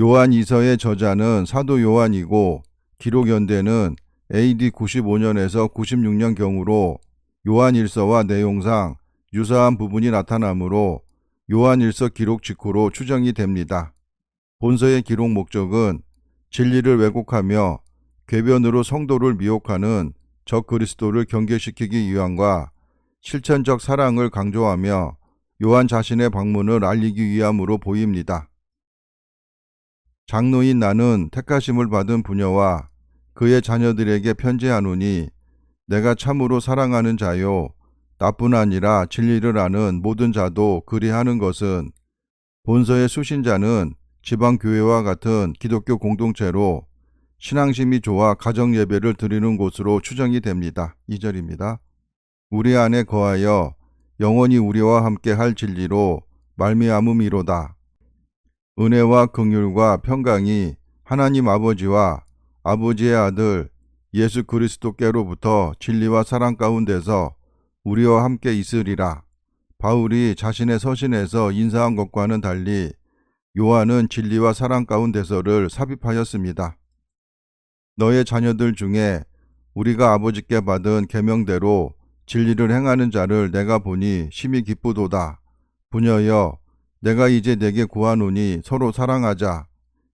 요한 이서의 저자는 사도 요한이고 기록 연대는 AD 95년에서 96년 경으로 요한 일서와 내용상 유사한 부분이 나타나므로 요한 일서 기록 직후로 추정이 됩니다. 본서의 기록 목적은 진리를 왜곡하며 궤변으로 성도를 미혹하는 적 그리스도를 경계시키기 위함과 실천적 사랑을 강조하며 요한 자신의 방문을 알리기 위함으로 보입니다. 장로인 나는 택하심을 받은 부녀와 그의 자녀들에게 편지하노니 내가 참으로 사랑하는 자요 나뿐 아니라 진리를 아는 모든 자도 그리하는 것은 본서의 수신자는 지방 교회와 같은 기독교 공동체로 신앙심이 좋아 가정 예배를 드리는 곳으로 추정이 됩니다. 2절입니다. 우리 안에 거하여 영원히 우리와 함께 할 진리로 말미암음이로다. 은혜와 긍휼과 평강이 하나님 아버지와 아버지의 아들 예수 그리스도께로부터 진리와 사랑 가운데서 우리와 함께 있으리라. 바울이 자신의 서신에서 인사한 것과는 달리 요한은 진리와 사랑 가운데서를 삽입하였습니다. 너의 자녀들 중에 우리가 아버지께 받은 계명대로 진리를 행하는 자를 내가 보니 심히 기쁘도다. 부녀여 내가 이제 내게 구하노니 서로 사랑하자.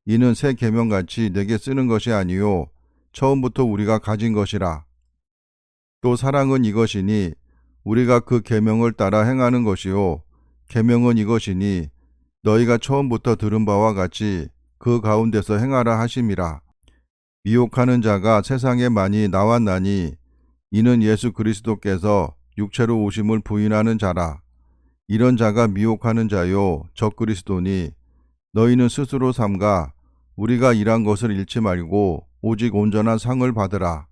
이는 새 계명같이 내게 쓰는 것이 아니요 처음부터 우리가 가진 것이라. 또 사랑은 이것이니 우리가 그 계명을 따라 행하는 것이요 계명은 이것이니 너희가 처음부터 들은 바와 같이 그 가운데서 행하라 하심이라. 미혹하는 자가 세상에 많이 나왔나니 이는 예수 그리스도께서 육체로 오심을 부인하는 자라. 이런 자가 미혹하는 자요 적 그리스도니 너희는 스스로 삼가 우리가 일한 것을 잃지 말고 오직 온전한 상을 받으라.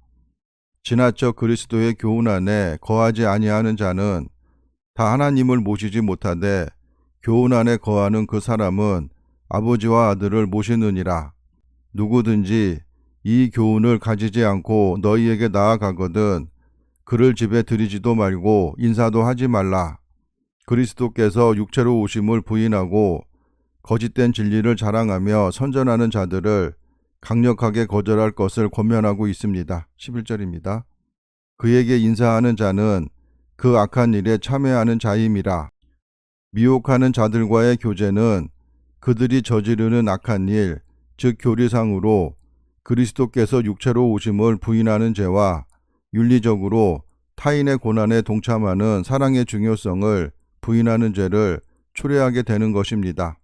지나쳐 그리스도의 교훈 안에 거하지 아니하는 자는 다 하나님을 모시지 못하되 교훈 안에 거하는 그 사람은 아버지와 아들을 모시느니라. 누구든지 이 교훈을 가지지 않고 너희에게 나아가거든 그를 집에 들이지도 말고 인사도 하지 말라. 그리스도께서 육체로 오심을 부인하고 거짓된 진리를 자랑하며 선전하는 자들을 강력하게 거절할 것을 권면하고 있습니다. 11절입니다. 그에게 인사하는 자는 그 악한 일에 참여하는 자임이라. 미혹하는 자들과의 교제는 그들이 저지르는 악한 일, 즉 교리상으로 그리스도께서 육체로 오심을 부인하는 죄와 윤리적으로 타인의 고난에 동참하는 사랑의 중요성을 부인하는 죄를 초래하게 되는 것입니다.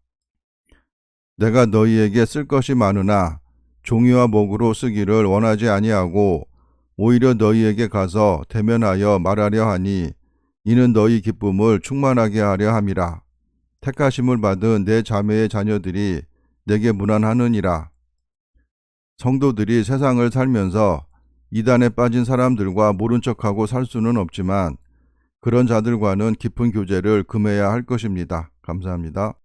내가 너희에게 쓸 것이 많으나 종이와 목으로 쓰기를 원하지 아니하고 오히려 너희에게 가서 대면하여 말하려 하니 이는 너희 기쁨을 충만하게 하려 함이라. 택하심을 받은 내 자매의 자녀들이 내게 무난하느니라. 성도들이 세상을 살면서 이단에 빠진 사람들과 모른 척하고 살 수는 없지만 그런 자들과는 깊은 교제를 금해야 할 것입니다. 감사합니다.